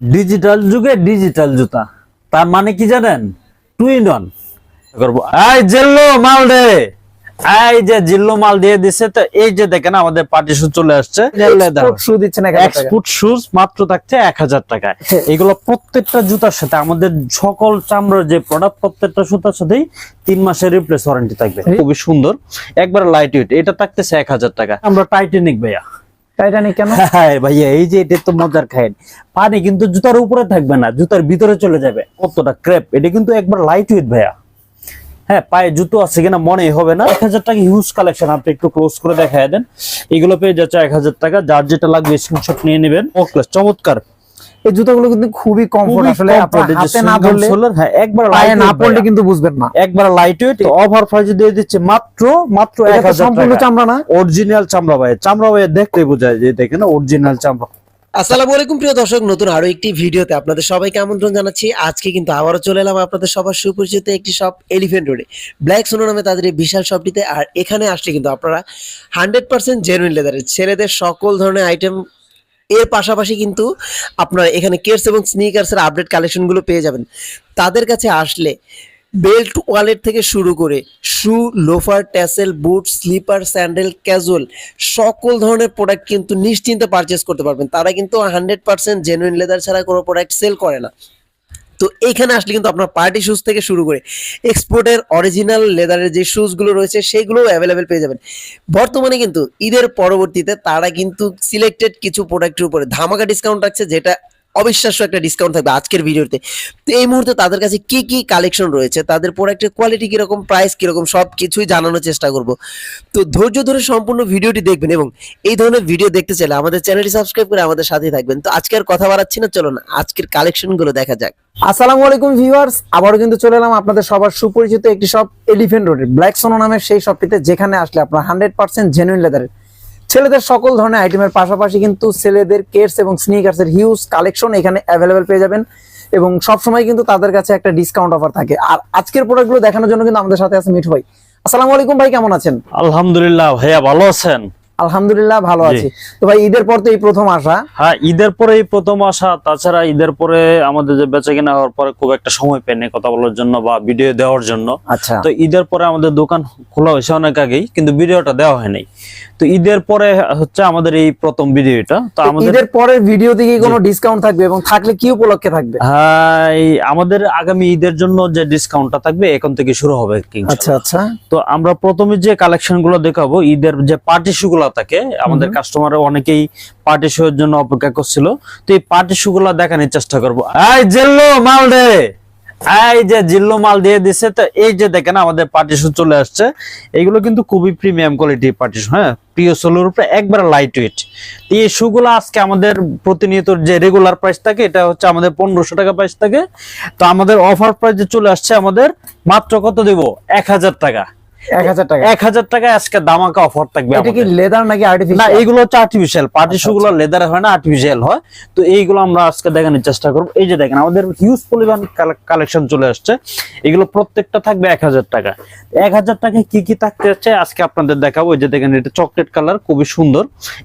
Digital যুগে digital জুতা। তার মানে কি জানেন? টুইন অন করব। এই জিল্লো মাল দে। এই যে জিল্লো মাল দিয়ে দিছে তো এই যে দেখেন আমাদের পার্টি শু চলে আসছে। Export দিচ্ছেন। এক্সপোর্ট শুজ মাত্র থাকছে এক হাজার টাকায়। এগুলো প্রত্যেকটা জুতার সাথে আমাদের সকল চামড়ার যে প্রোডাক্ট প্রত্যেকটা জুতার সাথেই তিন মাসের রিপ্লেস ওয়ারেন্টি থাকবে। খুবই সুন্দর। একবার লাইট ওয়েট এটা থাকতেছে এক হাজার টাকা। আমরা টাইটানিক ভাইয়া। টাইটানিক কেন? হ্যাঁ ভাইয়া, এই যে তো মজার পানি কিন্তু জুতার উপরে থাকবে না, জুতার ভিতরে চলে যাবে। এটা কিন্তু একবার লাইট ভাইয়া। হ্যাঁ পায়ে জুতো আছে কিনা মনে হবে না। এক হাজার টাকা হিউজ কালেকশন একটু ক্লোজ করে দেখায় দেন। এগুলো পেয়ে যাচ্ছে এক হাজার টাকা, যার যেটা লাগবে নিয়ে নেবেন। চমৎকার। এই জুতাগুলো কিন্তু খুবই কমফোর্ট আসলে আপনার comfort, এই যে হাতে না ধরলে হ্যাঁ একবার পায়ে না পড়লে কিন্তু বুঝবেন না। একবার লাইট ওয়েট দিয়ে দিচ্ছে মাত্র মাত্র সম্পূর্ণ চামড়া না? অরিজিনাল চামড়া ভাই চামড়া ভাই দেখতে বোঝায় যে দেখেন অরিজিনাল চামড়া। আসসালামু আলাইকুম প্রিয় দর্শক নতুন আরও একটি ভিডিওতে আপনাদের সবাইকে আমন্ত্রণ জানাচ্ছি। আজকে কিন্তু আবারও চলে এলাম আপনাদের সবার সুপরিচিত একটি শপ এলিফেন্ট রোডে ব্ল্যাক সোনো নামে তাদের এই বিশাল শপটিতে আর এখানে আসলে কিন্তু আপনারা হান্ড্রেড পার্সেন্ট জেনুইন লেদারের ছেলেদের সকল ধরনের আইটেম এর পাশাপাশি কিন্তু আপনারা এখানে কেটস এবং স্নিকার্সের আপডেট কালেকশনগুলো পেয়ে যাবেন। তাদের কাছে আসলে বেল্ট ওয়ালেট থেকে শুরু করে shoe loafer tassel boot slipper sandal casual সকল ধরনের প্রোডাক্ট কিন্তু নিশ্চিন্তে পারচেস করতে পারবেন। তারা কিন্তু হান্ড্রেড পার্সেন্ট জেনুইন লেদার ছাড়া কোনো প্রোডাক্ট সেল করে না। তো এইখানে আসলে কিন্তু আপনার পার্টি শুজ থেকে শুরু করে এক্সপোর্টের অরিজিনাল লেদারের যে শুজগুলো রয়েছে সেগুলোও অ্যাভেলেবেল পেয়ে যাবেন। বর্তমানে কিন্তু ঈদের পরবর্তীতে তারা কিন্তু সিলেক্টেড কিছু প্রোডাক্টের উপরে ধামাকা ডিসকাউন্ট রাখছে, যেটা অবিশ্বাস্য একটা ডিসকাউন্ট থাকবে আজকের ভিডিওতে। তো এই মুহূর্তে তাদের কাছে কি কি কালেকশন রয়েছে, তাদের প্রোডাক্টের কোয়ালিটি কীরকম প্রাইস কীরকম সব কিছুই জানানোর চেষ্টা করব। তো ধৈর্য ধরে সম্পূর্ণ ভিডিওটি দেখবেন এবং এই ধরনের ভিডিও দেখতে চাইলে আমাদের চ্যানেলটি সাবস্ক্রাইব করে আমাদের সাথেই থাকবেন। তো আজকে আর কথা বাড়াচ্ছি না চলো না আজকের কালেকশনগুলো দেখা যাক। আসসালামু আলাইকুম ভিউয়ার্স আবারও কিন্তু চলে এলাম আপনাদের সবার সুপরিচিত একটি শপ এলিফেন্ট রোডের ব্ল্যাক সোনো নামের সেই শপটিতে যেখানে আসলে আপনার হান্ড্রেড পার্সেন্ট জেনুইন লেদারের ছেলেদের সকল ধরনের আইটেমের পাশাপাশি কিন্তু ছেলেদের কেটস এবং স্নিকার্স এর হিউজ কালেকশন এখানে অ্যাভেলেবেল পেয়ে যাবেন এবং সবসময় কিন্তু তাদের কাছে একটা ডিসকাউন্ট অফার থাকে। আর আজকের প্রোডাক্টগুলো দেখানোর জন্য কিন্তু আমাদের সাথে আছে মিঠু ভাই। আসসালামু আলাইকুম ভাই কেমন আছেন? আলহামদুলিল্লাহ ভাইয়া ভালো আছেন? আলহামদুলিল্লাহ ভালো আছি। তো ভাই ঈদের পর তো এই প্রথম আসা। হ্যাঁ ঈদের পরে এই প্রথম আসা তাছাড়া ঈদের পরে আমাদের যে বেচা কেনা হওয়ার পরে খুব একটা সময় পেনি কথা বলার জন্য বা ভিডিও দেওয়ার জন্য। আচ্ছা। তো ঈদের পরে আমাদের দোকান খোলা হয়েছে অনেক আগেই কিন্তু ভিডিওটা দেওয়া হয়নি। তো ঈদের পরে হচ্ছে আমাদের এই প্রথম ভিডিওটা। তো তো আমাদের ঈদের পরের ভিডিও থেকে কোনো ডিসকাউন্ট থাকবে এবং থাকলে কি উপলক্ষে থাকবে? হ্যাঁ আমাদের আগামী ঈদের জন্য যে ডিসকাউন্টটা থাকবে এখন থেকে শুরু হবে আচ্ছা আচ্ছা। তো আমরা প্রথমে যে কালেকশনগুলো দেখাবো ঈদের যে পার্টি শু গুলো থাকে আমাদের কাস্টমার অনেকেই পার্টি শু এর জন্য অপেক্ষা করছিল। তো এই পার্টি শু গুলো দেখানোর চেষ্টা করব। এই জিল্লো মাল দে এই যে জিল্লো মাল দিয়ে দিছে, তো এই যে দেখেন আমাদের পার্টিশন চলে আসছে। এগুলো কিন্তু খুবই প্রিমিয়াম কোয়ালিটির পার্টিশন হ্যাঁ? প্রিয় সোলোর উপরে একবার লাইট ওয়েট এই শুগুলো আজকে আমাদের প্রতিনিয়ত যে রেগুলার প্রাইস থাকে, এটা হচ্ছে আমাদের পনেরোশো টাকা প্রাইস থাকে। তো আমাদের অফার প্রাইসে চলে আসছে আমাদের, মাত্র কত দেব? এক হাজার টাকা। এক হাজার টাকা। এক হাজার টাকায় আজকে দামাকা অফার থাকবে এটা কি লেদার নাকি না আর্টিফিশিয়াল হচ্ছে আর্টিফিশিয়াল পার্টি শু গুলো লেদার হয় না আর্টিফিশিয়াল হয়। তো এইগুলো আমরা আজকে দেখানোর চেষ্টা করব। এই যে দেখেন আমাদের হিউজ পরিমাণ কালেকশন চলে আসছে। এগুলো প্রত্যেকটা থাকবে এক হাজার টাকা। এক হাজার টাকায় কি কি থাকতে হচ্ছে আজকে আপনাদের দেখাবো। এই যে দেখেন এটা চকলেট কালার খুবই সুন্দর।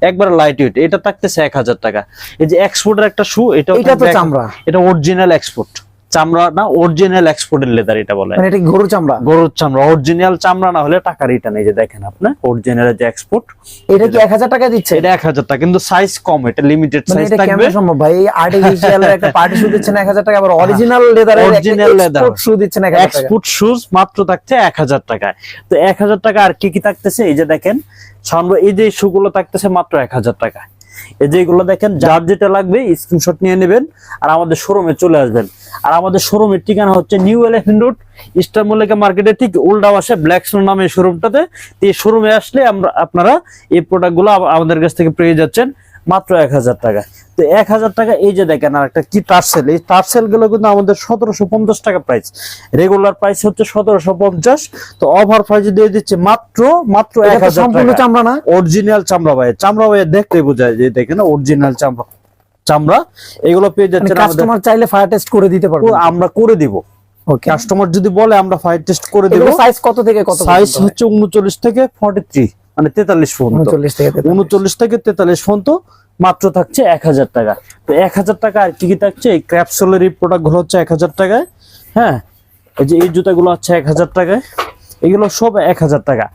একবার লাইট ওয়েট এটা থাকতেছে এক হাজার টাকা। এই যে এক্সপোর্টের একটা শু এটা এটা তো চামড়া। এটা অরিজিনাল এক্সপোর্ট চামড়া না অরিজিনাল এক্সপোর্টের লেদার এটা বলে। মানে এটা গরুর চামড়া? গরুর চামড়া অরিজিনাল চামড়া না হলে টাকা রিটার্ন এই যে দেখেন আপনি অরিজিনাল যে এক্সপোর্ট এটা কি এক হাজার টাকা দিচ্ছে? এটা এক হাজার টাকা কিন্তু সাইজ কম এটা লিমিটেড মানে সাইজ এটা থাকবে। কেমন সম্ভব ভাই? আর্টিফিশিয়াল একটা পার্টি শু দিচ্ছেন এক হাজার টাকা আবার অরিজিনাল লেদারের Original leather। শু দিচ্ছেন এক হাজার টাকা। এক্সপোর্ট শুজ মাত্র থাকছে এক হাজার টাকায়। তো এক হাজার টাকা আর কি কি থাকতেছে? এই যে দেখেন সামনে এই যে শুগুলো থাকতেছে মাত্র এক হাজার টাকা এই যেগুলো দেখেন যার যেটা লাগবে স্ক্রিনশট নিয়ে নেবেন আর আমাদের শোরুমে চলে আসবেন। আর আমাদের শোরুমের ঠিকানা হচ্ছে New Elephant Road Eastern Mallika মার্কেটের ঠিক উল্টা বাসে ব্ল্যাক স্নো নামে শোরুমটাতে এই শোরুমে আসলে আমরা আপনারা এই প্রোডাক্টগুলো আমাদের কাছ থেকে পেয়ে যাচ্ছেন। মাত্র এক হাজার টাকা। তো এক হাজার টাকা এই যে দেখেন আর একটা কি টার্সেল এই টার্সেলগুলো কিন্তু আমাদের সতেরোশো পঞ্চাশ টাকা প্রাইস রেগুলার প্রাইস হচ্ছে সতেরোশো পঞ্চাশ। তো অফার প্রাইস দিয়ে দিচ্ছে মাত্র মাত্র এক হাজার চামড়া না? অরিজিনাল চামড়া ভাই চামড়া ভাই দেখতে বোঝায় যে দেখেন অরিজিনাল চামড়া। চামড়া এগুলো পেয়ে যাচ্ছে কাস্টমার চাইলে ফায়ার টেস্ট করে দিতে পারব। আমরা করে দিব। ওকে কাস্টমার যদি বলে আমরা ফায়ার টেস্ট করে দেব সাইজ কত থেকে কত সাইজ হচ্ছে উনচল্লিশ থেকে ফর্টি থ্রি মানে তেতাল্লিশ পর্যন্ত। 39 থেকে উনচল্লিশ থেকে তেতাল্লিশ পর্যন্ত মাত্র থাকছে এক হাজার টাকা। তো এক হাজার টাকা আর কি কি থাকছে এই ক্র্যাপসোলের এই প্রোডাক্টগুলো হচ্ছে এক হাজার টাকায় হ্যাঁ? এই যে এই জুতাগুলো হচ্ছে এক হাজার টাকায় এগুলো সব এক হাজার টাকা।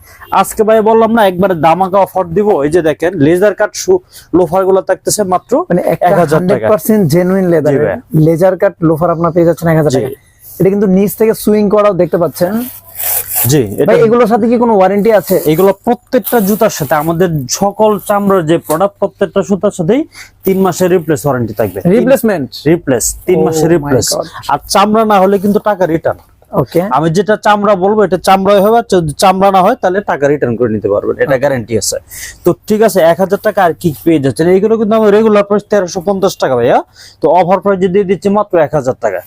আজকে ভাই বললাম না একবারে দামাকা অফার দিব এই যে দেখেন লেজার কাট শু লোফারগুলো থাকতেছে মাত্র মানে এক হাজার টাকা। Genuine leather laser cut loafer আপনার পেয়ে যাচ্ছেন এক হাজার টাকা এটা কিন্তু নিচ থেকে সুইং করাও দেখতে পাচ্ছেন। জি এটা ভাই এগুলোর সাথে কি কোনো ওয়ারেন্টি আছে? এগুলো প্রত্যেকটা জুতার সাথে আমাদের সকল চামড়ার যে প্রোডাক্ট প্রত্যেকটা জুতার সাথেই তিন মাসের রিপ্লেস ওয়ারেন্টি থাকবে। রিপ্লেসমেন্ট রিপ্লেস তিন Oh মাসের রিপ্লেস আর চামড়া না হলে কিন্তু টাকা রিটার্ন ওকে আমি যেটা চামড়া বলব এটা চামড়াই হবে যদি চামড়া না হয় তাহলে টাকা রিটার্ন করে নিতে পারবেন। এটা গ্যারান্টি আছে। তো ঠিক আছে এক হাজার টাকা আর কি পেয়ে যাচ্ছেন? এইগুলো কিন্তু আমার রেগুলার প্রাইস তেরোশো পঞ্চাশ টাকা ভাইয়া। তো অফার প্রাইস দিয়ে দিচ্ছি মাত্র এক হাজার টাকা।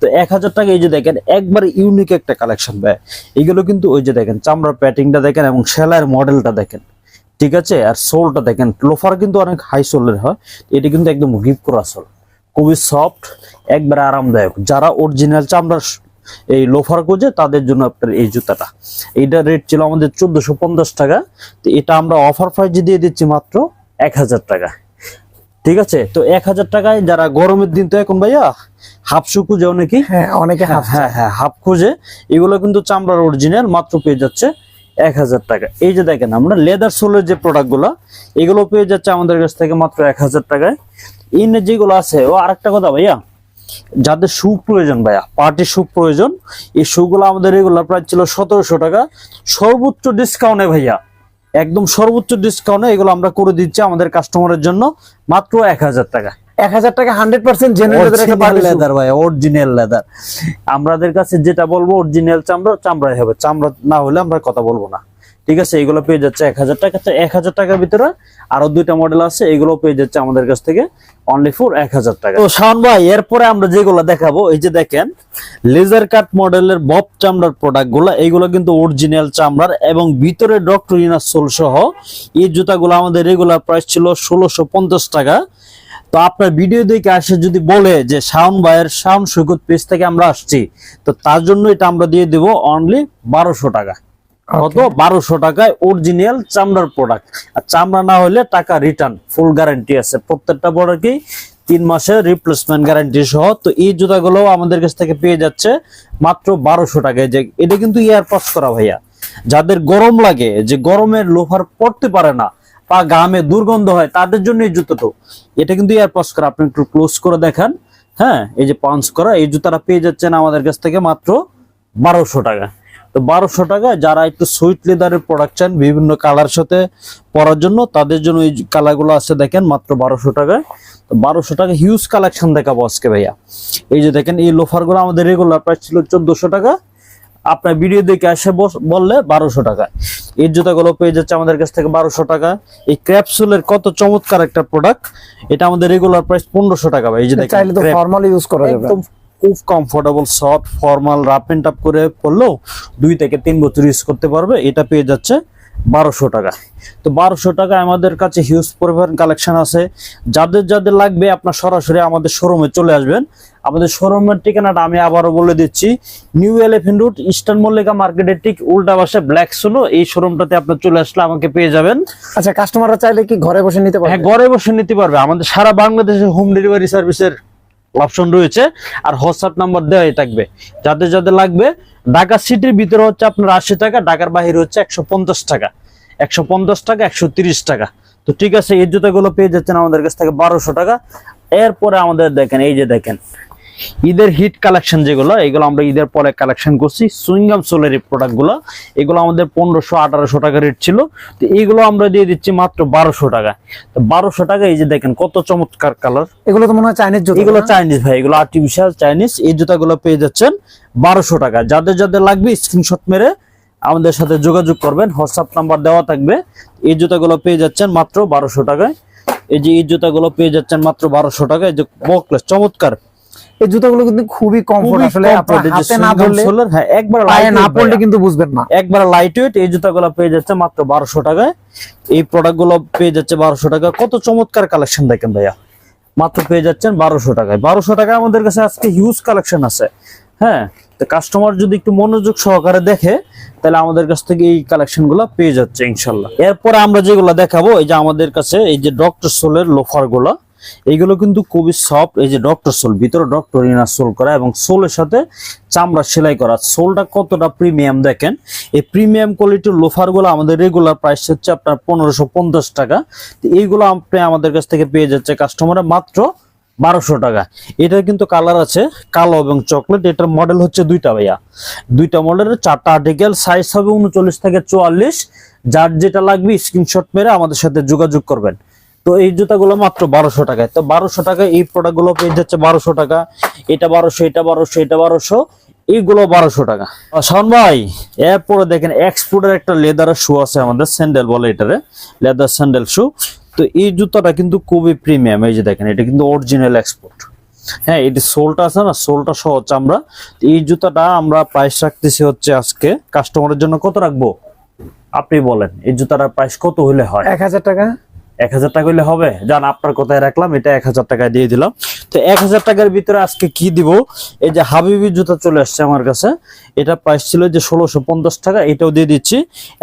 তো এক হাজার টাকা এই যে দেখেন, একবার ইউনিক একটা কালেকশন ভাই। এগুলো কিন্তু ওই যে দেখেন, চামড়ার প্যাটিংটা দেখেন এবং সেলাইয়ের মডেলটা দেখেন, ঠিক আছে? আর সোলটা দেখেন লোফার কিন্তু অনেক হাই সোলের হয়, এটা কিন্তু একদম গ্রিপ করা সোল। খুবই সফট একবার আরামদায়ক। যারা অরিজিনাল চামড়ার এই লোফার খোঁজে, তাদের জন্য আপনার এই জুতাটা। এইটা রেট ছিল আমাদের চোদ্দশো টাকা। তো এটা আমরা অফার প্রাইজে দিয়ে দিচ্ছি মাত্র এক হাজার টাকা। ঠিক আছে? তো এক হাজার টাকায় যারা গরমের দিন তো এখন ভাইয়া হাফ শু খুঁজে অনেকেই হ্যাঁ অনেকে হাফ হ্যাঁ হ্যাঁ হাফ খুঁজে। এগুলো কিন্তু চামড়ার অরিজিনাল মাত্র পেয়ে যাচ্ছে এক হাজার টাকা। এই যে দেখেন আমরা লেদার সোলের যে প্রোডাক্টগুলো এগুলো পেয়ে যাচ্ছে আমাদের কাছ থেকে মাত্র এক হাজার টাকায়। ইনে যেগুলো আছে ও আরেকটা কথা ভাইয়া যাদের শু প্রয়োজন ভাইয়া পার্টি শু প্রয়োজন এই শুগুলো আমাদের রেগুলার প্রাইস ছিল সতেরোশো টাকা। সর্বোচ্চ ডিসকাউন্টে ভাইয়া একদম সর্বোচ্চ ডিসকাউন্টে এগুলো আমরা করে দিচ্ছি আমাদের কাস্টমারের জন্য মাত্র এক হাজার টাকা। এক হাজার টাকা হান্ড্রেড পার্সেন্ট জেনুইন লেদার ভাই অরিজিনাল লেদার আমাদের কাছে যেটা বলব অরিজিনাল চামড়া চামড়াই হবে। চামড়া না হলে আমরা কথা বলব না। ঠিক আছে, এগুলো পেয়ে যাচ্ছে এক হাজার টাকা। এক হাজার টাকার ভিতরে আরও দুইটা মডেল আছে, এগুলো পেয়ে যাচ্ছে আমাদের কাছ থেকে অনলি ফোর এক হাজার টাকা। তো শাওন ভাই, এরপরে আমরা যেগুলো দেখাবো, এই যে দেখেন লেজার কাট মডেলের বব চামড়ার প্রোডাক্টগুলো এইগুলো কিন্তু অরিজিনাল চামড়ার এবং ভিতরে ডক্টর ইনার সোল সহ, এই জুতাগুলো আমাদের রেগুলার প্রাইস ছিল ষোলোশো পঞ্চাশ টাকা। তো আপনার ভিডিও দেখে আসে যদি বলে যে শাওন ভাইয়ের শাওন সৈকত পেজ থেকে আমরা আসছি, তো তার জন্য এটা আমরা দিয়ে দেব অনলি বারোশো টাকা। কত? বারোশো টাকায় অরিজিনাল চামড়ার প্রোডাক্ট আর চামড়া না হলে টাকা রিটার্ন ফুল গ্যারান্টি আছে। প্রত্যেকটা প্রোডাক্টই তিন মাসের রিপ্লেসমেন্ট গ্যারান্টি সহ। তো এই জুতাগুলো আমাদের কাছ থেকে পেয়ে যাচ্ছে মাত্র বারোশো টাকায়। যে এটা কিন্তু ইয়ার পাস করা ভাইয়া। যাদের গরম লাগে যে গরমের লোফার পড়তে পারে না বা গামে দুর্গন্ধ হয় তাদের জন্য এই জুতোটা। এটা কিন্তু ইয়ার পাস করা। আপনি একটু ক্লোজ করে দেখান। হ্যাঁ এই যে পাঞ্চ করা এই জুতাটা পেয়ে যাচ্ছেন আমাদের কাছ থেকে মাত্র বারোশো টাকা। তো বারোশো টাকা যারা একটু সুইট লেদারের প্রোডাক্ট চান বিভিন্ন কালার সাথে পরার জন্য তাদের জন্য এই কালারগুলো আছে দেখেন মাত্র বারোশো টাকায়। তো বারোশো টাকা হিউজ কালেকশন দেখাবো আজকে ভাইয়া। এই যে দেখেন এই লোফারগুলো আমাদের রেগুলার প্রাইস ছিল চোদ্দশো টাকা। আপনার ভিডিও দেখে আসে বললে বারোশো টাকা। এই জুতাগুলো পেয়ে যাচ্ছে আমাদের কাছ থেকে বারোশো টাকা। এই ক্র্যাপসুলের কত চমৎকার একটা প্রোডাক্ট এটা আমাদের রেগুলার প্রাইস পনেরোশো টাকা ভাই এই যে দেখেন চাইলে তো ফর্মাল ইউজ করা যাবে। খুব comfortable soft formal rough and tough করে পরলেও দুই থেকে তিন বছর ইউজ করতে পারবে। এটা পেয়ে যাচ্ছে বারোশো টাকা। তো বারোশো টাকা আমাদের কাছে হিউজ পরিমাণ কালেকশন আছে। যাদের যাদের লাগবে আপনার সরাসরি আমাদের শোরুমে চলে আসবেন। আমাদের শোরুমের ঠিকানাটা আমি আবারও বলে দিচ্ছি। New Elephant Road Eastern Mallika মার্কেটের ঠিক উল্টা পাশে ব্ল্যাক সোলো এই শোরুমটাতে আপনার চলে আসলে আমাকে পেয়ে যাবেন। আচ্ছা কাস্টমাররা চাইলে কি ঘরে বসে নিতে পারবে? হ্যাঁ ঘরে বসে নিতে পারবে। আমাদের সারা বাংলাদেশে হোম ডেলিভারি সার্ভিসের অপশন রয়েছে, আর হোয়াটসঅ্যাপ নাম্বার দেওয়াই থাকবে। যাদের যাদের লাগবে, ঢাকা সিটির ভিতরে হচ্ছে আপনার আশি টাকা, ঢাকার বাহিরে হচ্ছে একশো পঞ্চাশ টাকা। একশো পঞ্চাশ টাকা, একশো টাকা। তো ঠিক আছে, এই জুতাগুলো পেয়ে যাচ্ছেন আমাদের কাছ থেকে বারোশো টাকা। এরপরে আমাদের দেখেন, এই যে দেখেন ঈদের হিট কালেকশন যেগুলো এগুলো আমরা ঈদের পরে কালেকশন করছি। সুইংগাম সোলের প্রোডাক্টগুলো এগুলো আমাদের পনেরোশো আঠারোশো টাকা রেট ছিল। তো এইগুলো আমরা দিয়ে দিচ্ছি মাত্র বারোশো টাকা। তো বারোশো টাকা এই যে দেখেন কত চমৎকার কালার এগুলো তো মনে হয় চাইনিজ এগুলো চাইনিজ ভাই এগুলো আর্টিফিশিয়াল চাইনিজ এই জুতাগুলো পেয়ে যাচ্ছেন বারোশো টাকা। যাদের যাদের লাগবে স্ক্রিনশট মেরে আমাদের সাথে যোগাযোগ করবেন হোয়াটসঅ্যাপ নাম্বার দেওয়া থাকবে। এই জুতাগুলো পেয়ে যাচ্ছেন মাত্র বারোশো টাকায়। এই যে এই জুতাগুলো পেয়ে যাচ্ছেন মাত্র বারোশো টাকায়। এই যে বকলেস চমৎকার। এই জুতোগুলো কিন্তু খুবই কমফোর্ট আসলে হাতে না ধরলে হ্যাঁ একবার পায়ে না পড়লে কিন্তু বুঝবেন না। একবার লাইট ওয়েট এই জুতাগুলো পেয়ে যাচ্ছে মাত্র বারোশো টাকায়। এই প্রোডাক্টগুলো পেয়ে যাচ্ছে বারোশো টাকা কত চমৎকার কালেকশন দেখেন ভাইয়া। মাত্র পেয়ে যাচ্ছেন বারোশো টাকায়। বারোশো টাকায় আমাদের কাছে আজকে হিউজ কালেকশন আছে। হ্যাঁ তো কাস্টমার যদি একটু মনোযোগ সহকারে দেখে তাহলে আমাদের কাছ থেকে এই কালেকশনগুলো পেয়ে যাচ্ছে ইনশাল্লাহ। এরপরে আমরা যেগুলো দেখাবো এই যে আমাদের কাছে এই যে ডক্টর সোলের লোফারগুলো এইগুলো কিন্তু খুবই সফট, এই যে ডক্টর সোল, ভিতরে ডক্টর ইনার সোল করা এবং সোলের সাথে চামড়া সেলাই করা। সোলটা কতটা প্রিমিয়াম দেখেন? এই প্রিমিয়াম কোয়ালিটির লোফারগুলো আমাদের রেগুলার প্রাইস হচ্ছে আপনার পনেরোশো পঞ্চাশ টাকা। তো এইগুলো আপনি আমাদের কাছ থেকে পেয়ে যাচ্ছে কাস্টমারে মাত্র বারোশো টাকা। এটার কিন্তু কালার আছে কালো এবং চকলেট এটার মডেল হচ্ছে দুইটা ভাইয়া। দুইটা মডেলের চারটা আর্টিকেল সাইজ হবে উনচল্লিশ থেকে চুয়াল্লিশ। যার যেটা লাগবে স্ক্রিনশট মেরে আমাদের সাথে যোগাযোগ করবেন। তো এই জুতাগুলো মাত্র বারোশো টাকায়। তো বারোশো টাকায় এই প্রোডাক্টগুলো পেয়ে যাচ্ছে বারোশো টাকা। এটা বারোশো এটা বারোশো এটা বারোশো, এইগুলো বারোশো টাকা। শাওন ভাই, এরপরে দেখেন এক্সপোর্টের একটা লেদারের শু আছে আমাদের স্যান্ডেল বলে এটারে লেদার স্যান্ডেল শু তো এই জুতাটা কিন্তু খুবই প্রিমিয়াম এই যে দেখেন, এটা কিন্তু অরিজিনাল এক্সপোর্ট হ্যাঁ যে সোলটা আছে না সোলটা সহ তো এই জুতাটা আমরা প্রাইস রাখতেছি হচ্ছে আজকে কাস্টমারের জন্য কত রাখব? আপনি বলেন, এই জুতাটার প্রাইস কত হলে হয়? এক হাজার টাকা। এক হাজার টাকা হলে হবে। জান আপনার কথায় রাখলাম এটা এক হাজার টাকায় দিয়ে দিলাম। তো এক হাজার টাকার ভিতরে আজকে কি দিব? এই যে হাবিবি জুতা চলে আসছে আমার কাছে। এটা প্রাইস ছিল যে ষোলোশো পঞ্চাশ টাকা এটাও দিয়ে দিচ্ছি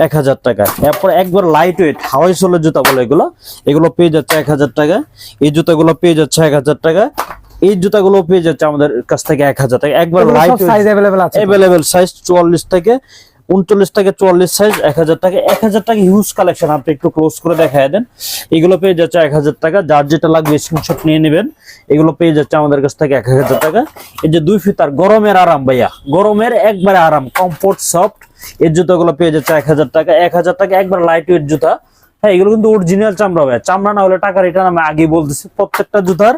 এক হাজার টাকা। এরপর একবার লাইট ওয়েট হাওয়াই সোলের জুতা বলে এগুলো। এগুলো পেয়ে যাচ্ছে এক হাজার টাকা। এই জুতাগুলো পেয়ে যাচ্ছে এক হাজার টাকা। এই জুতাগুলো পেয়ে যাচ্ছে আমাদের কাছ থেকে এক হাজার টাকা। একবার লাইট সাইজ অ্যাভেলেবেল আছে অ্যাভেলেবেল সাইজ চুয়াল্লিশ থেকে উনচল্লিশ থেকে চুয়াল্লিশ সাইজ এক হাজার টাকা। এক হাজার টাকা হিউজ কালেকশন আপনি একটু ক্লোজ করে দেখায় দেন। এগুলো পেয়ে যাচ্ছে এক হাজার টাকা। যার যেটা লাগবে স্ক্রিনশট নিয়ে নেবেন। এগুলো পেয়ে যাচ্ছে আমাদের কাছ থেকে এক হাজার টাকা। এই যে দুই ফিতার গরমের আরাম ভাইয়া। গরমের একবারে আরাম কমফোর্ট সফট এর জুতাগুলো পেয়ে যাচ্ছে এক হাজার টাকা। এক হাজার টাকা একবার লাইট ওয়েট জুতা। হ্যাঁ এগুলো কিন্তু অরিজিনাল চামড়া ভাই। চামড়া না হলে টাকা রিটার্ন আমি আগে বলতেছি, প্রত্যেকটা জুতার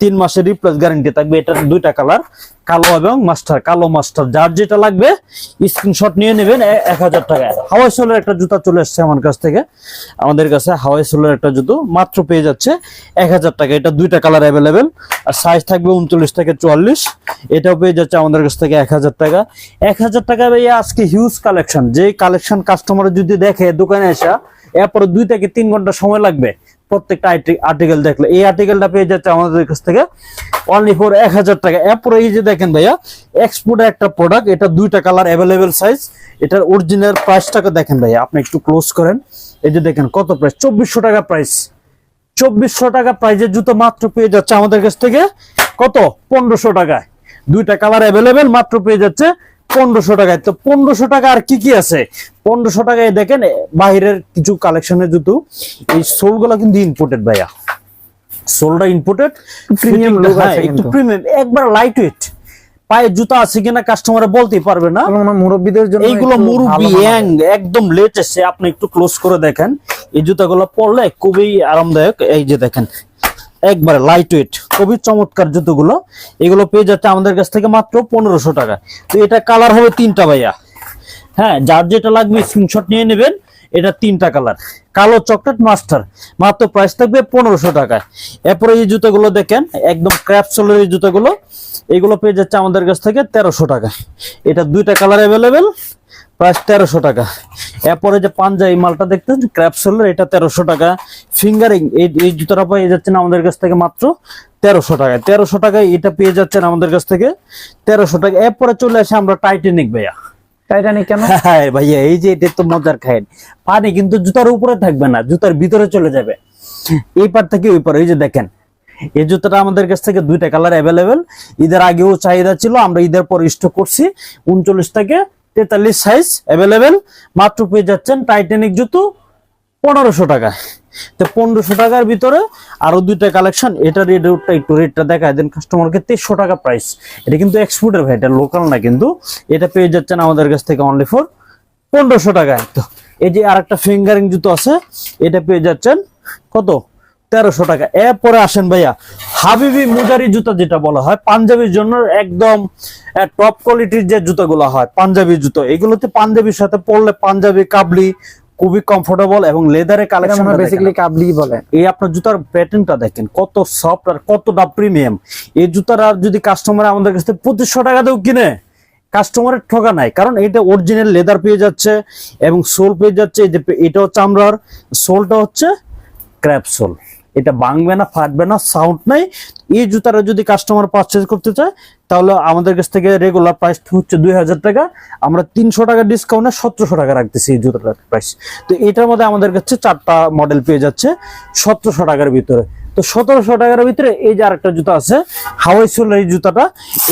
তিন মাসের রিপ্লেস গ্যারান্টি থাকবে। এটার দুইটা কালার কালো এবং মাস্টার কালো মাস্টার যার যেটা লাগবে স্ক্রিনশট নিয়ে নেবেন এক হাজার টাকায়। হাওয়াই সোলের একটা জুতা চলে আসছে আমার কাছ থেকে। আমাদের কাছে হাওয়াই সোলের একটা জুতো, মাত্র পেয়ে যাচ্ছে এক হাজার টাকা। এটা দুইটা কালার অ্যাভেলেবেল আর সাইজ থাকবে উনচল্লিশ থেকে চুয়াল্লিশ। এটাও পেয়ে যাচ্ছে আমাদের কাছ থেকে এক হাজার টাকা। এক হাজার টাকা আজকে হিউজ কালেকশন যে কালেকশন কাস্টমার যদি দেখে দোকানে আসা এরপরে দুই থেকে তিন ঘণ্টা সময় লাগবে? প্রত্যেকটা আর্টিকেল দেখলে। এই আর্টিকেলটা পেয়ে যাচ্ছে আমাদের কাছ থেকে অনলি ফর এক হাজার টাকা। এরপরে এই যে দেখেন ভাইয়া এক্সপোর্টের একটা প্রোডাক্ট এটা দুইটা কালার অ্যাভেলেবেল সাইজ এটার অরিজিনাল প্রাইসটাকে দেখেন ভাইয়া, আপনি একটু ক্লোজ করেন। এই যে দেখেন কত প্রাইস চব্বিশশো টাকা প্রাইস চব্বিশশো টাকা প্রাইজের জুতো মাত্র পেয়ে যাচ্ছে আমাদের কাছ থেকে কত? পনেরোশো টাকায়। দুইটা কালার অ্যাভেলেবেল মাত্র পেয়ে যাচ্ছে পনেরোশো টাকায়। তো পনেরোশো টাকা আর কি কি আছে? পনেরোশো টাকায় দেখেন এ, বাইরের কিছু কালেকশনের জুতো। এই সোলগুলো কিন্তু ইম্পোর্টেড ভাইয়া। সোলটা ইম্পোর্টেড Premium look আছে একটু প্রিমিয়াম একবার লাইট ওয়েট পায়ে জুতা আছে কিনা কাস্টমার বলতেই পারবে না। হয় মুরব্বিদের জন্য এইগুলো মুরব্বি। ইয়াং একদম লেটেস্ট আপনি একটু ক্লোজ করে দেখেন। এই জুতাগুলো পরলে খুবই আরামদায়ক। এই যে দেখেন একবারে লাইট ওয়েট খুবই চমৎকার জুতোগুলো। এগুলো পেয়ে যাচ্ছে আমাদের কাছ থেকে মাত্র পনেরোশো টাকা। তো এটা কালার হবে তিনটা ভাইয়া। হ্যাঁ যার যেটা লাগবে স্ক্রিনশট নিয়ে নেবেন, এটা তিনটা কালার কালো চকলেট মাস্টার মাত্র প্রাইস থাকবে পনেরোশো টাকায় এরপরে এই জুতোগুলো দেখেন, একদম ক্র্যাপসোলের এই জুতোগুলো। এগুলো পেয়ে যাচ্ছে আমাদের কাছ থেকে তেরোশো টাকা। এটা দুইটা কালার অ্যাভেলেবেল প্রাইস তেরোশো টাকা। এরপরে যে পাঞ্জাবি মালটা দেখতেন ক্র্যাপসোলের এটা তেরোশো টাকা। ফিঙ্গারিং এই এই জুতোটা পেয়ে যাচ্ছেন আমাদের কাছ থেকে মাত্র তেরোশো টাকায়। তেরোশো টাকায় এটা পেয়ে যাচ্ছেন আমাদের কাছ থেকে তেরোশো টাকা। এরপরে চলে আসে আমরা টাইটানিক ভাইয়া। টাইটানিক কেন? হ্যাঁ ভাইয়া এই যে এটা তো মজার খায়েন পানি কিন্তু জুতার উপরে থাকবে না জুতার ভিতরে চলে যাবে। এই পার থেকে ওই পার এই যে দেখেন এই জুতাটা আমাদের কাছ থেকে দুইটা কালার অ্যাভেলেবেল ঈদের আগেও চাহিদা ছিল আমরা ঈদের পর স্টক করছি। উনচল্লিশ থেকে তেতাল্লিশ সাইজ অ্যাভেলেবেল মাত্র পেয়ে যাচ্ছেন টাইটানিক জুতো পনেরোশো টাকা তো পনেরোশো টাকার ভিতরে আরও দুইটা কালেকশন এটার রেটটা একটু রেটটা দেখায় দেন কাস্টমারকে তেইশশো টাকা প্রাইস এটা কিন্তু এক্সপোর্টের ভাই, এটা লোকাল না কিন্তু। এটা পেয়ে যাচ্ছেন আমাদের কাছ থেকে অনলি ফর পনেরোশো টাকায়। তো এই যে আর একটা ফিঙ্গারিং জুতো আছে, এটা পেয়ে যাচ্ছেন কত? তেরোশো টাকা। এরপরে আসেন ভাইয়া হাবিবি মুজারি জুতা যেটা বলা হয় পাঞ্জাবির জন্য একদম টপ কোয়ালিটির যে জুতোগুলো হয় পাঞ্জাবি জুতো এগুলোতে পাঞ্জাবির সাথে পরলে পাঞ্জাবি কাবলি খুবই কমফোর্টেবল এবং লেদারে কালেকশন বেসিক্যালি কাবলি বলে। এই আপনার জুতার প্যাটার্নটা দেখেন কত সফট আর কতটা প্রিমিয়াম এই জুতাটা যদি কাস্টমার আমাদের কাছ থেকে পঁচিশশো টাকাতেও কিনে কাস্টমারের ঠকা নাই কারণ এটা অরিজিনাল লেদার পেয়ে যাচ্ছে এবং সোল পেয়ে যাচ্ছে পে- এটাও চামড়ার সোলটা হচ্ছে ক্র্যাপ সোল এটা ভাঙবে না, ফাটবে না সাউন্ড নাই। এই জুতাটা যদি কাস্টমার পারচেজ করতে চায়, তাহলে আমাদের কাছ থেকে রেগুলার প্রাইস হচ্ছে দুই হাজার টাকা। আমরা তিনশো টাকা ডিসকাউন্টে সতেরোশো টাকা রাখতেছি এই জুতাটার প্রাইস তো এটার মধ্যে আমাদের কাছে চারটা মডেল পেয়ে যাচ্ছে, সতেরোশো টাকার ভিতরে। তো সতেরোশো টাকার ভিতরে এই যে আরেকটা জুতা আছে, হাওয়াই সোলের এই জুতাটা,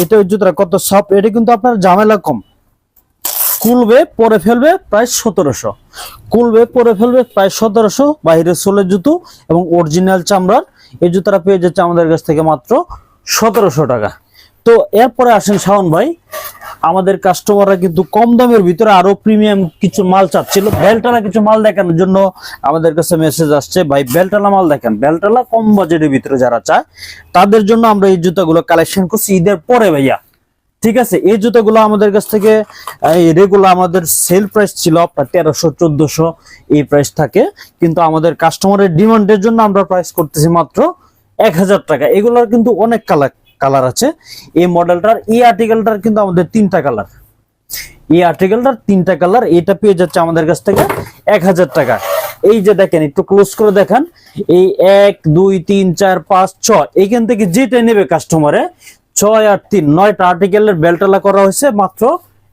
এটা ওই জুতাটা কত সফট এটা কিন্তু আপনার ঝামেলা কম। কুলবে, পরে ফেলবে প্রায় সতেরোশো। কুলবে, পরে ফেলবে প্রায় সতেরোশো। বাইরের সোলের জুতো এবং অরিজিনাল চামড়ার। এই জুতাটা পেয়ে যাচ্ছে আমাদের কাছ থেকে মাত্র সতেরোশো টাকা। তো এরপরে আসেন শাওন ভাই। আমাদের কাস্টমাররা কিন্তু কম দামের ভিতরে আরও প্রিমিয়াম কিছু মাল চাচ্ছিল। বেলটালা কিছু মাল দেখানোর জন্য আমাদের কাছে মেসেজ আসছে, ভাই, বেলটালা মাল দেখেন। বেলটালা কম বাজেটের ভিতরে যারা চায়, তাদের জন্য আমরা এই জুতাগুলো কালেকশন করছি ঈদের পরে, ভাইয়া। ঠিক আছে? এই জুতাগুলো আমাদের কাছ থেকে রেগুলার আমাদের সেল প্রাইস ছিল আপনার তেরোশো, চোদ্দশো, এই প্রাইস থাকে। কিন্তু আমাদের কাস্টমারের ডিমান্ডের জন্য আমরা প্রাইস করতেছি মাত্র এক হাজার টাকা। এগুলোর কিন্তু অনেক কালার কালার আছে। এই মডেলটার এই আর্টিকেলটার কিন্তু আমাদের তিনটা কালার এই আর্টিকেলটার তিনটা কালার এটা পেয়ে যাচ্ছে আমাদের কাছ থেকে এক হাজার টাকা। এই যে দেখেন, একটু ক্লোজ করে দেখান। এই এক, দুই, তিন, চার, পাঁচ, ছয়, এইখান থেকে যেটা নেবে কাস্টমারে ছয় আর তিন, নয়টা আর্টিকেলের বেলটালা করা হয়েছে মাত্র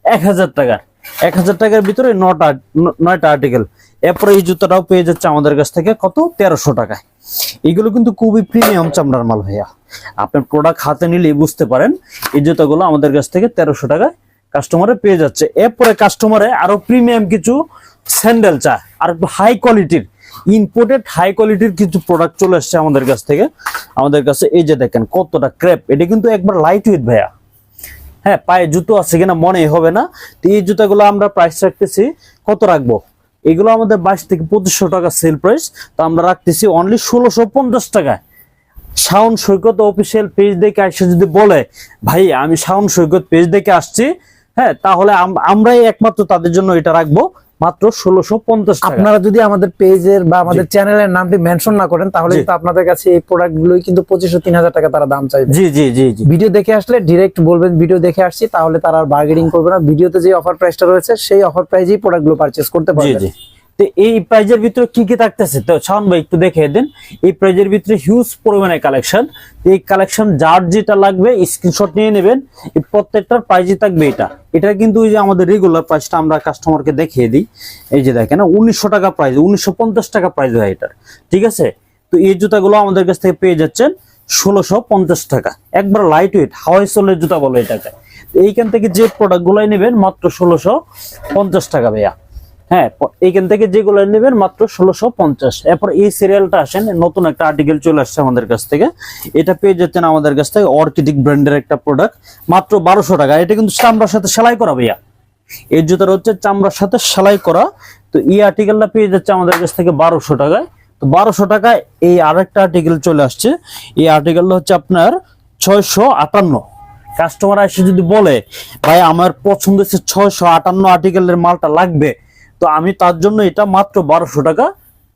এক হাজার টাকার। এক হাজার টাকার ভিতরে নটা, নয়টা আর্টিকেল এরপরে এই জুতাটাও পেয়ে যাচ্ছে আমাদের কাছ থেকে কত? তেরোশো টাকায়। এগুলো কিন্তু খুবই প্রিমিয়াম চামড়ার মাল, ভাইয়া। আপনার প্রোডাক্ট হাতে নিলে বুঝতে পারেন, এই জুতাগুলো আমাদের কাছ থেকে তেরোশো টাকায় কাস্টমারে পেয়ে যাচ্ছে। এরপরে কাস্টমারে আরও প্রিমিয়াম কিছু স্যান্ডেল চায়, আর হাই কোয়ালিটির ইম্পোর্টেড হাই কোয়ালিটির কিছু প্রোডাক্ট চলে আসছে আমাদের কাছ থেকে। আমাদের কাছে এই যে দেখেন কতটা ক্রেপ এটা কিন্তু একবার লাইট উইথ ভাইয়া। হ্যাঁ পায়ে জুতো আছে কিনা মনে হবে না। তো এই জুতাগুলো আমরা প্রাইস রাখতেছি, কত রাখব? এগুলো আমাদের বাইশ থেকে পঁচিশশো টাকা সেল প্রাইস তো আমরা রাখতেছি অনলি ষোলোশো পঞ্চাশ টাকায়। শাওন সৈকত অফিসিয়াল পেজ দেখে এসে যদি বলে, ভাই, আমি শাওন সৈকত পেজ দেখে আসছি হ্যাঁ তাহলে আমরাই একমাত্র তাদের জন্য এটা রাখব। মাত্র ষোলোশো পঞ্চাশ আপনারা যদি আমাদের পেজের বা আমাদের চ্যানেলের নামটি মেনশন না করেন তাহলে কিন্তু আপনাদের কাছে এই প্রোডাক্ট গুলোই কিন্তু পঁচিশশো তিন হাজার টাকা তারা দাম চাইবে। জি জি জি ভিডিও দেখে আসলে ডিরেক্ট বলবেন ভিডিও দেখে আসছি তাহলে তারা আর বার্গেনিং করবে না। ভিডিওতে যে অফার প্রাইসটা রয়েছে সেই অফার প্রাইজেই প্রোডাক্টগুলো পারচেস করতে জি। তো এই প্রাইজের ভিতরে কি কি থাকতেছে? তো শাওন ভাই একটু দেখে দেন। এই প্রাইজের ভিতরে হিউজ পরিমাণে কালেকশন এই কালেকশন যার যেটা লাগবে স্ক্রিনশট নিয়ে নেবেন। এই প্রত্যেকটার প্রাইজই থাকবে এটা। এটা কিন্তু ওই যে আমাদের রেগুলার প্রাইসটা আমরা কাস্টমারকে দেখিয়ে দিই। এই যে দেখেন, উনিশশো টাকা প্রাইস উনিশশো পঞ্চাশ টাকা প্রাইস হয় এটার। ঠিক আছে? তো এই জুতাগুলো আমাদের কাছ থেকে পেয়ে যাচ্ছেন ষোলোশো পঞ্চাশ টাকা। একবার লাইট ওয়েট হাওয়াই সোলের জুতা বলো এটাকে। এইখান থেকে যে প্রোডাক্ট গুলাই নেবেন, মাত্র ষোলোশো পঞ্চাশ টাকা ভাইয়া। হ্যাঁ এইখান থেকে যেগুলো নেবেন মাত্র ষোলোশো পঞ্চাশ। এরপর এই সিরিয়ালটা আসেন, নতুন একটা আর্টিকেল চলে আসছে আমাদের কাছ থেকে। এটা পেয়ে যাচ্ছেন আমাদের কাছ থেকে অর্কিডিক ব্র্যান্ডের একটা প্রোডাক্ট মাত্র বারোশো টাকা। এটা কিন্তু চামড়ার সাথে সেলাই করা ভাইয়া। এই জুতার হচ্ছে চামড়ার সাথে সেলাই করা। তো এই আর্টিকেলটা পেয়ে যাচ্ছে আমাদের কাছ থেকে বারোশো টাকায়। তো বারোশো টাকায় এই আরেকটা আর্টিকেল চলে আসছে। এই আর্টিকেলটা হচ্ছে আপনার ছয়শো আটান্ন। কাস্টমার এসে যদি বলে, ভাই, আমার পছন্দ হচ্ছে ছয়শো আটান্ন আর্টিকেলের মালটা লাগবে। তো আমি তার জন্য এটা মাত্র বারোশো টাকা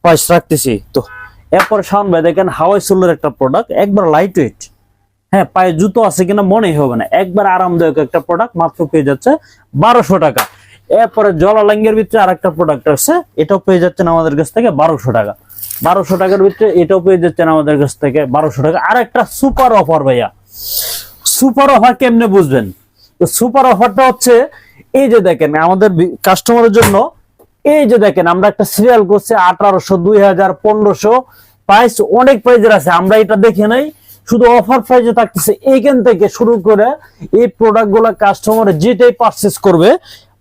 প্রাইস রাখতেছি। তো এরপরে শাওন ভাই দেখেন, হাওয়াই সোলের একটা প্রোডাক্ট একবার লাইট ওয়েট হ্যাঁ পায়ে জুতো আছে কিনা মনেই হবে না। একবার আরামদায়ক একটা প্রোডাক্ট মাত্র পেয়ে যাচ্ছে বারোশো টাকা। এরপরে জলালাঙ্গের ভিতরে আরেকটা প্রোডাক্ট আছে, এটাও পেয়ে যাচ্ছেন আমাদের কাছ থেকে বারোশো টাকা। বারোশো টাকার ভিতরে এটাও পেয়ে যাচ্ছেন আমাদের কাছ থেকে বারোশো টাকা। আর একটা সুপার অফার ভাইয়া। সুপার অফার কেমনে বুঝবেন? তো সুপার অফারটা হচ্ছে, এই যে দেখেন, আমাদের কাস্টমারের জন্য এই যে দেখেন, আমরা একটা সিরিয়াল করছি আঠারোশো, দুই হাজার পনেরোশো। প্রাইস অনেক প্রাইজের আছে, আমরা এটা দেখে নাই। শুধু অফার প্রাইজে থাকতেছে। এইখান থেকে শুরু করে এই প্রোডাক্টগুলা কাস্টমার যেটাই পারচেস করবে,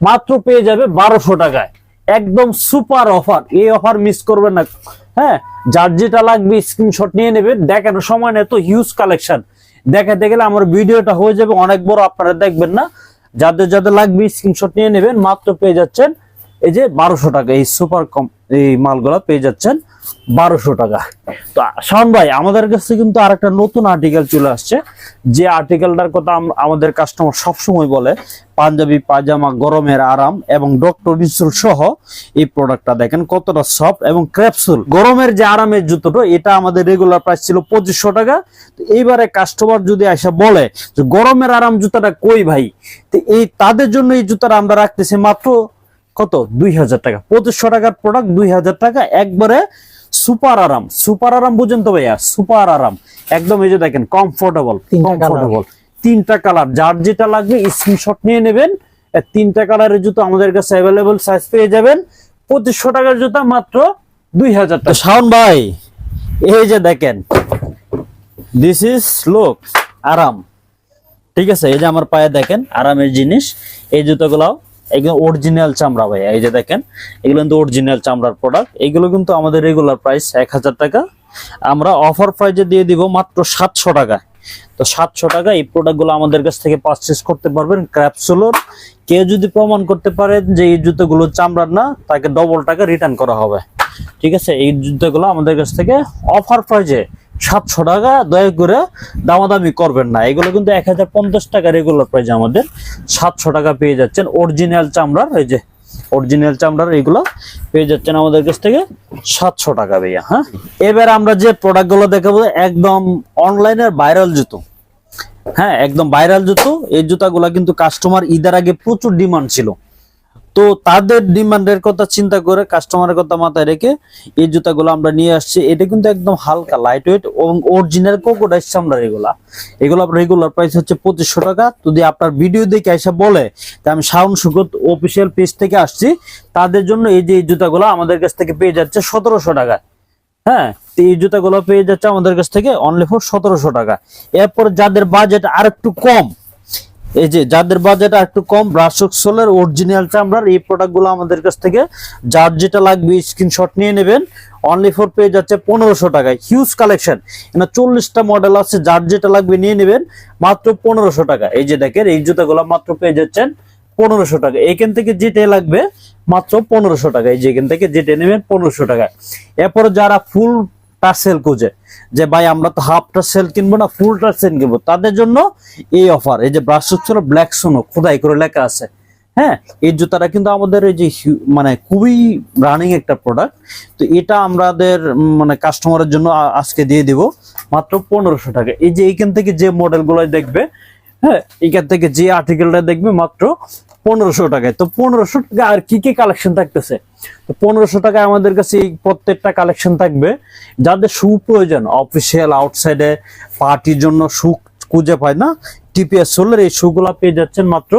মাত্র পেয়ে যাবে বারোশো টাকায়। একদম সুপার অফার এই অফার মিস করবেন না। হ্যাঁ যার যেটা লাগবে স্ক্রিনশট নিয়ে নেবেন। দেখানোর সময় নেই তো হিউজ কালেকশন দেখাতে গেলে আমার ভিডিওটা হয়ে যাবে, অনেক বড় আপনারা দেখবেন না। যাদের যাদের লাগবে স্ক্রিনশট নিয়ে নেবেন, মাত্র পেয়ে যাচ্ছেন এই যে বারোশো টাকা, এই সুপার কম এই মালগুলা পেয়ে যাচ্ছেন বারোশো টাকা। তো শাওন ভাই, আমাদের কাছে কিন্তু আর একটা নতুন আর্টিকেল চলে আসছে। যে আর্টিকেলটার কথা আমাদের কাস্টমার সবসময় বলে, পাঞ্জাবি পাজামা গরমের আরাম এবং ডক্টর ইনসুল সহ এই প্রোডাক্টটা দেখেন কতটা সফট এবং ক্র্যাপসুল গরমের যে আরামের জুতোটা, এটা আমাদের রেগুলার প্রাইস ছিল পঁচিশশো টাকা। তো এইবারে কাস্টমার যদি আসা বলে যে গরমের আরাম জুতাটা কই ভাই? তো এই তাদের জন্য এই জুতাটা আমরা রাখতেছি মাত্র কত? দুই হাজার টাকা। পঁচিশশো টাকার প্রোডাক্ট দুই হাজার টাকা। একবারে সুপার আরাম। সুপার আরাম বুঝেন তো ভাইয়া সুপার আরাম। একদম এই যে দেখেন কমফোর্টেবল। কমফোর্টেবল তিনটা কালার যার যেটা লাগবে স্ক্রিনশট নিয়ে নেবেন। তিনটা কালারের জুতো আমাদের কাছে অ্যাভেলেবল সাইজ পেয়ে যাবেন। পঁচিশশো টাকার জুতা মাত্র দুই হাজার টাকা। শাওন ভাই এই যে দেখেন দিস ইজ লোক আরাম। ঠিক আছে এই যে আমার পায়ে দেখেন আরামের জিনিস। এই জুতোগুলাও এগুলো অরিজিনাল চামড়া ভাই, এই যে দেখেন, এগুলো কিন্তু অরিজিনাল চামড়ার প্রোডাক্ট এগুলো কিন্তু আমাদের রেগুলার প্রাইস এক হাজার টাকা। আমরা অফার প্রাইজে দিয়ে দিব মাত্র সাতশো টাকা। তো সাতশো টাকা, এই প্রোডাক্টগুলো আমাদের কাছ থেকে পারচেস করতে পারবেন ক্র্যাপসুলোর কেউ যদি প্রমাণ করতে পারে যে এই জুতোগুলো চামড়ার না, তাকে ডবল টাকা রিটার্ন করা হবে। ঠিক আছে? এই জুতোগুলো আমাদের কাছ থেকে অফার প্রাইজে সাতশো টাকা, দয়া করে দামাদামি করবেন না। এগুলো কিন্তু এক হাজার পঞ্চাশ টাকা রেগুলার প্রাইস আমাদের। সাতশো টাকা পেয়ে যাচ্ছেন অরিজিনাল চামড়ার, এই যে অরিজিনাল চামড়ার এগুলো পেয়ে যাচ্ছেন আমাদের কাছ থেকে সাতশো টাকা ভাইয়া হ্যাঁ? এবার আমরা যে প্রোডাক্টগুলো দেখাবো, একদম অনলাইনের ভাইরাল জুতো। হ্যাঁ একদম ভাইরাল জুতো। এই জুতাগুলো কিন্তু কাস্টমার ঈদের আগে প্রচুর ডিমান্ড ছিল। তো তাদের ডিমান্ডের কথা চিন্তা করে কাস্টমারের কথা মাথায় রেখে এই জুতাগুলো আমরা নিয়ে আসছি। এটা কিন্তু একদম হালকা লাইট ওয়েট এবং অরিজিনাল কোকোডাইস চামড়ার এগুলা। এগুলো আপনার রেগুলার প্রাইস হচ্ছে পঁচিশশো টাকা। যদি আপনার ভিডিও দেখে এসে বলে যে আমি শাওন সুগত অফিসিয়াল পেজ থেকে আসছি। তাদের জন্য এই যে এই জুতাগুলো আমাদের কাছ থেকে পেয়ে যাচ্ছে সতেরোশো টাকা। হ্যাঁ তো এই জুতাগুলো পেয়ে যাচ্ছে আমাদের কাছ থেকে অনলি ফর সতেরোশো টাকা। এরপর যাদের বাজেট আর একটু কম এই যে যাদের বাজেট একটু কম ব্রাশক সোলের অরিজিনাল চামড়ার এই প্রোডাক্টগুলো আমাদের কাছ থেকে, যার যেটা লাগবে স্ক্রিনশট নিয়ে নেবেন। অনলি ফর পেয়ে যাচ্ছে পনেরোশো টাকায়। হিউজ কালেকশন এখানে চল্লিশটা মডেল আছে, যার যেটা লাগবে নিয়ে নেবেন, মাত্র পনেরোশো টাকা। এই যে দেখেন, এই জুতাগুলো মাত্র পেয়ে যাচ্ছেন পনেরোশো টাকা। এখান থেকে যেটা লাগবে, মাত্র পনেরোশো টাকা। এই যে এখান থেকে যেটা নেবেন, পনেরোশো টাকা। এরপর যারা ফুল টার্সেল খুঁজে। যে ভাই, আমরা তো হাফ টার্সেল কিনবো না ফুল টার্সেল কিনবো। তাদের জন্য এই অফার এই যে ব্রাশ ছিল ব্ল্যাক সোনো, খোদাই করে লেখা আছে। হ্যাঁ এই জুতাটা কিন্তু আমাদের এই যে মানে খুবই রানিং একটা প্রোডাক্ট তো এটা আমাদের মানে কাস্টমারের জন্য আজকে দিয়ে দিব, মাত্র পনেরোশো টাকা। এই যে এইখান থেকে যে মডেলগুলো দেখবে হ্যাঁ এখান থেকে যে আর্টিকেলটা দেখবে, মাত্র পনেরোশো টাকায়। তো পনেরোশো টাকা আর কি কি কালেকশন থাকতেছে? তো পনেরোশো টাকায় আমাদের কাছে এই প্রত্যেকটা কালেকশন থাকবে। যাদের শু প্রয়োজন অফিসিয়াল আউটসাইডে পার্টির জন্য শু খুঁজে পায় না টিপিএস সোলের এই শুগুলা পেয়ে যাচ্ছেন মাত্র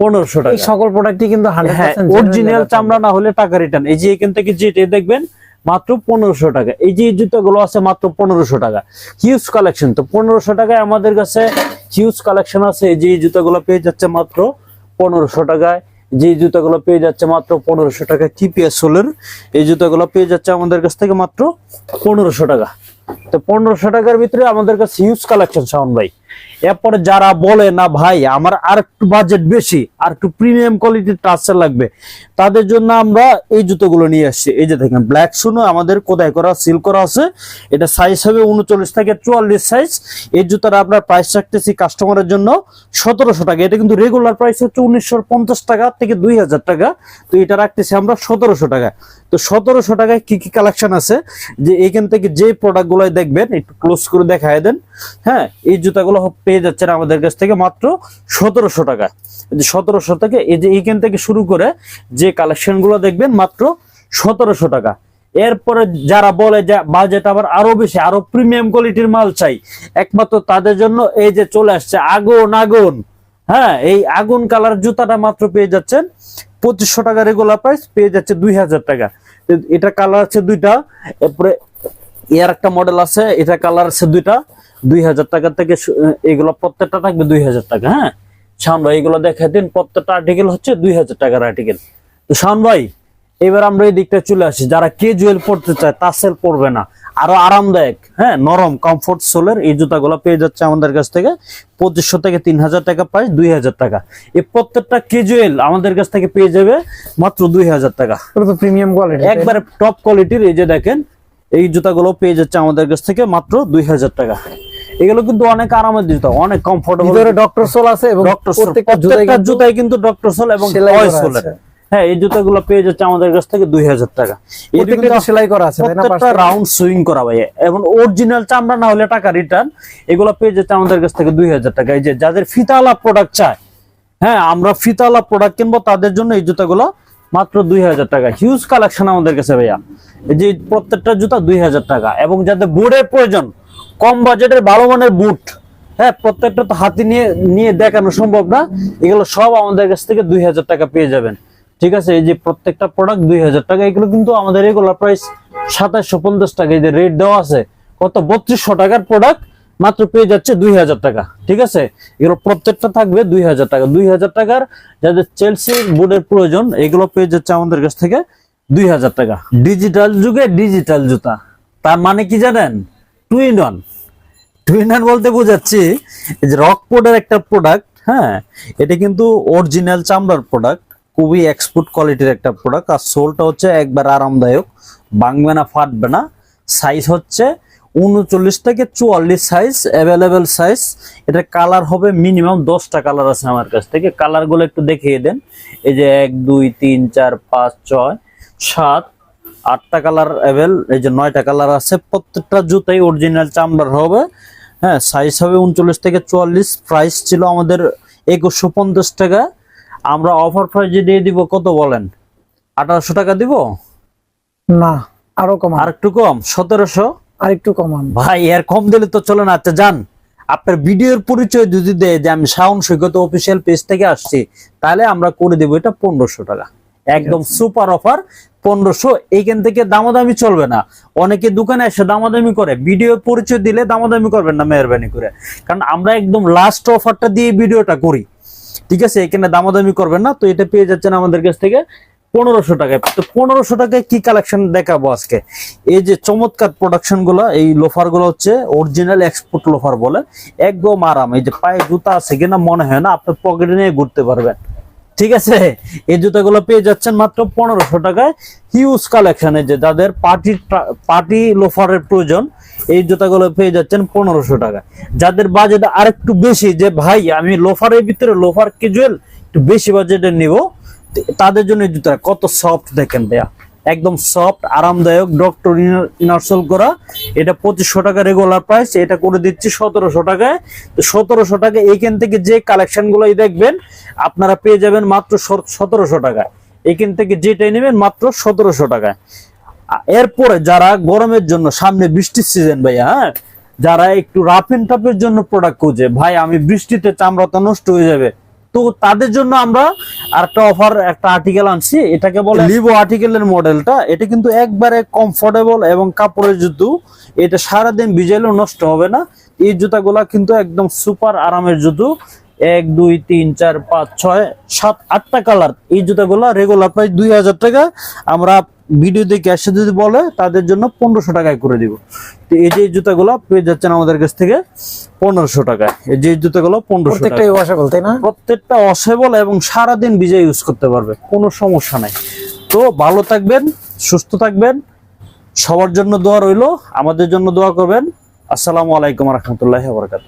পনেরোশো টাকা। সকল প্রোডাক্টই কিন্তু হ্যাঁ অরিজিনাল চামড়া না হলে টাকা রিটার্ন এই যে এখান থেকে যেটা দেখবেন মাত্র পনেরোশো টাকা। এই যে জুতোগুলো আছে মাত্র পনেরোশো টাকা। হিউজ কালেকশন তো পনেরোশো টাকায় আমাদের কাছে হিউজ কালেকশন আছে। এই যে জুতোগুলো পেয়ে যাচ্ছে মাত্র পনেরোশো টাকায়। যে জুতাগুলো পেয়ে যাচ্ছে মাত্র পনেরোশো টাকা টিপিএস সোলের, এই জুতাগুলো পেয়ে যাচ্ছে আমাদের কাছ থেকে মাত্র পনেরোশো টাকা। তো পনেরোশো টাকার ভিতরে আমাদের কাছে হিউজ কালেকশন শাওন ভাই। এরপরে যারা বলে, না ভাই, আমার আর একটু বাজেট বেশি, আর একটু প্রিমিয়াম কোয়ালিটির টাচের লাগবে, তাদের জন্য আমরা এই জুতোগুলো নিয়ে আসছি। এই যে দেখেন ব্ল্যাক শুনো, আমাদের কোদাই করা সিল করা আছে। এটা সাইজ হবে উনচল্লিশ থেকে চুয়াল্লিশ সাইজ এই জুতাটা আপনার প্রাইস রাখতেছি কাস্টমারের জন্য সতেরোশো টাকা। এটা কিন্তু রেগুলার প্রাইস হচ্ছে উনিশশো পঞ্চাশ টাকা থেকে দুই হাজার টাকা। তো এটা রাখতেছি আমরা সতেরোশো টাকা। তো সতেরোশো টাকায় কি কি কালেকশন আছে? যে এখান থেকে যে প্রোডাক্টগুলো দেখবেন, একটু ক্লোজ করে দেখায় দেন। হ্যাঁ এই জুতাগুলো পেয়ে যাচ্ছেন আমাদের কাছ থেকে মাত্র সতেরোশো টাকা। সতেরোশো থেকে, এই যে এইখান থেকে শুরু করে যে কালেকশনগুলো দেখবেন মাত্র সতেরোশো টাকা। এরপরে যারা বলে যে বাজেট আবার আরও বেশি, আরও প্রিমিয়াম কোয়ালিটির মাল চাই, একমাত্র তাদের জন্য এই যে চলে আসছে আগুন আগুন। হ্যাঁ এই আগুন কালার জুতাটা মাত্র পেয়ে যাচ্ছেন পঁচিশশো টাকা রেগুলার প্রাইস পেয়ে যাচ্ছে দুই হাজার টাকা। এটা কালার আছে দুইটা, এরপরে এর একটা মডেল আছে, এটা কালার আছে দুইটা। দুই হাজার টাকা থেকে এগুলো প্রত্যেকটা থাকবে দুই হাজার টাকা হ্যাঁ? শাওন ভাই এগুলো দেখা দিন প্রত্যেকটা আর্টিকেল হচ্ছে দুই হাজার টাকার আর্টিকেল তো শাওন ভাই এবার আমরা এই দিকটা চলে আসি। যারা কেজুয়াল পড়তে চায় তাসেল পড়বে না। আরও আরামদায়ক হ্যাঁ? নরম কমফোর্ট সোলের এই জুতাগুলো পেয়ে যাচ্ছে আমাদের কাছ থেকে। পঁচিশশো থেকে তিন হাজার টাকা প্রাইস দুই হাজার টাকা। এই প্রত্যেকটা কেজুয়াল আমাদের কাছ থেকে পেয়ে যাবে মাত্র দুই হাজার টাকা। প্রিমিয়াম কোয়ালিটি একবারে টপ কোয়ালিটির এই যে দেখেন এই জুতাগুলো পেয়ে যাচ্ছে আমাদের কাছ থেকে মাত্র দুই হাজার টাকা। এগুলো কিন্তু অনেক আরামের জুতা অনেক কমফোর্টেবল ভিতরে ডক্টর সোল আছে এবং প্রত্যেকটা জুতাই কিন্তু ডক্টর সোল এবং টয় হ্যাঁ এই জুতাগুলো পেয়ে যাচ্ছে আমাদের কাছ থেকে দুই হাজার টাকা। প্রত্যেকটা সেলাই করা আছে প্রত্যেকটা রাউন্ড সুইং করা ভাই। এবং অরিজিনাল চামড়া না হলে টাকা রিটার্ন এগুলো পেয়ে যাচ্ছে আমাদের কাছ থেকে দুই হাজার টাকা। এই যে যাদের ফিতালা প্রোডাক্ট চায় হ্যাঁ আমরা ফিতালা প্রোডাক্ট কিনবো তাদের জন্য এই জুতাগুলো মাত্র দুই হাজার টাকা। হিউজ কালেকশন আমাদের কাছে ভাইয়া। এই যে প্রত্যেকটা জুতা দুই হাজার টাকা এবং যাদের বুটের প্রয়োজন, কম বাজেটের ভালো মানের বুট হ্যাঁ প্রত্যেকটা তো হাতি নিয়ে নিয়ে দেখানো সম্ভব না। এগুলো সব আমাদের কাছ থেকে দুই হাজার টাকা পেয়ে যাবেন। ঠিক আছে, এই যে প্রত্যেকটা প্রোডাক্ট দুই হাজার টাকা, এগুলো কিন্তু আমাদের রেগুলার প্রাইস সাতাশশো পঞ্চাশ টাকা। এই যে রেট দেওয়া আছে, কত? বত্রিশশো টাকার প্রোডাক্ট মাত্র পেয়ে যাচ্ছে দুই হাজার টাকা, ঠিক আছে? এগুলো প্রত্যেকটা থাকবে দুই হাজার টাকা। দুই হাজার টাকার যাদের চেলসি বোর্ডের প্রয়োজন, এগুলো পেয়ে যাচ্ছে আমাদের কাছ থেকে দুই হাজার টাকা। ডিজিটাল যুগে ডিজিটাল জুতা। তার মানে কি জানেন? টুইন অন টুইনার বলতে বোঝাচ্ছি যে রকপোর্ডের একটা প্রোডাক্ট হ্যাঁ? এটা কিন্তু অরিজিনাল চামড়ার প্রোডাক্ট খুবই এক্সপোর্ট কোয়ালিটির একটা প্রোডাক্ট আর সোলটা হচ্ছে একবার আরামদায়ক, ভাঙবে না, ফাটবে না। সাইজ হচ্ছে উনচল্লিশ থেকে চুয়াল্লিশ সাইজ অ্যাভেলেবেল সাইজ এটা কালার হবে মিনিমাম দশটা কালার আছে আমার কাছ থেকে। কালারগুলো একটু দেখিয়ে দেন। এই যে এক দুই তিন চার পাঁচ ছয় সাত আটটা কালার অ্যাভেল এই যে নয়টা কালার আছে। প্রত্যেকটা জুতাই অরিজিনাল চামড়ার হবে। হ্যাঁ সাইজ হবে উনচল্লিশ থেকে চুয়াল্লিশ। প্রাইস ছিল আমাদের একুশশো পঞ্চাশ টাকা। আমরা অফার প্রাইজে দিয়ে দিব কত বলেন? আঠারোশো টাকা দিব? না আরও কমান। আর একটু কম সতেরোশো? আর একটু কমান। ভাই এর কম দিলে তো চলে না। আচ্ছা যান। আপনার ভিডিওর পরিচয় যদি দেয় যে আমি শাওন সৈকত অফিসিয়াল পেজ থেকে আসছি তাহলে আমরা করে দেবো এটা পনেরোশো টাকা। একদম সুপার অফার পনেরোশো। এইখান থেকে দামাদামি চলবে না। অনেকে দোকানে এসে দামাদামি করে। ভিডিও পরিচয় দিলে দামাদামি করবেন না মেহরবানি করে। কারণ আমরা একদম লাস্ট অফারটা দিয়ে ভিডিওটা করি। ঠিক আছে এখানে দামাদামি করবেন না। তো এটা পেয়ে যাচ্ছেন আমাদের কাছ থেকে পনেরোশো টাকায়। তো পনেরোশো টাকায় কি কালেকশন দেখাবো আজকে? এই যে চমৎকার প্রোডাকশনগুলো, এই লোফারগুলো হচ্ছে অরিজিনাল এক্সপোর্ট লোফার বলে, একদম আরাম। এই যে পায়ে জুতা আছে কিনা মনে হয় না, আপনার পকেটে নিয়ে ঘুরতে পারবেন। ঠিক আছে? এই জুতাগুলো পেয়ে যাচ্ছেন মাত্র পনেরোশো টাকায়। হিউজ কালেকশনে যে যাদের পার্টি পার্টি লোফারের প্রয়োজন, এই জুতাগুলো পেয়ে যাচ্ছেন পনেরোশো টাকায়। যাদের বাজেট আরেকটু বেশি, যে ভাই, আমি লোফারের ভিতরে লোফার ক্যাজুয়াল একটু বেশি বাজেটে নিব তাদের জন্য এই জুতা কত সফট দেখেন ভাইয়া। একদম সফট আরামদায়ক ডক্টর ইনার্সল করা। এটা পঁচিশশো টাকা রেগুলার প্রাইস এটা করে দিচ্ছি সতেরোশো টাকায়। তো সতেরোশো টাকা এইখান থেকে যে কালেকশনগুলো দেখবেন, আপনারা পেয়ে যাবেন মাত্র সতেরোশো টাকায়। এখান থেকে যেটাই নেবেন মাত্র সতেরোশো টাকায়। এরপরে যারা গরমের জন্য, সামনে বৃষ্টির সিজন ভাইয়া হ্যাঁ? যারা একটু রাফ এন্ড টাফের জন্য প্রোডাক্ট খুঁজে, ভাই, আমি বৃষ্টিতে চামড়া তো নষ্ট হয়ে যাবে। তো তাদের জন্য আমরা আরেকটা অফার একটা আর্টিকেল আনছি। এটাকে বলে লিভো আর্টিকেলের মডেলটা এটা কিন্তু একবারে কমফোর্টেবল এবং কাপড়ের জুতো। এটা সারাদিন ভিজাইলেও নষ্ট হবে না। এই জুতাগুলা কিন্তু একদম সুপার আরামের জুতো। এক, দুই, তিন, চার, পাঁচ, ছয়, সাত, আটটা কালার এই জুতাগুলা রেগুলার প্রাইস দুই হাজার টাকা। আমরা ভিডিও দেখে এসে যদি বলে তাদের জন্য পনেরোশো টাকায় করে দিব। তো এই যে জুতাগুলো পেয়ে যাচ্ছেন আমাদের কাছ থেকে পনেরোশো টাকায়। এই যে জুতাগুলো পনেরোশো টাকা ওয়াশেবল তাই না? প্রত্যেকটা অসেবল এবং সারাদিন বিজয় ইউজ করতে পারবে কোনো সমস্যা নাই। তো ভালো থাকবেন সুস্থ থাকবেন সবার জন্য দোয়া রইল আমাদের জন্য দোয়া করবেন। আসসালামু আলাইকুম রহমতুল্লাহ বরকাত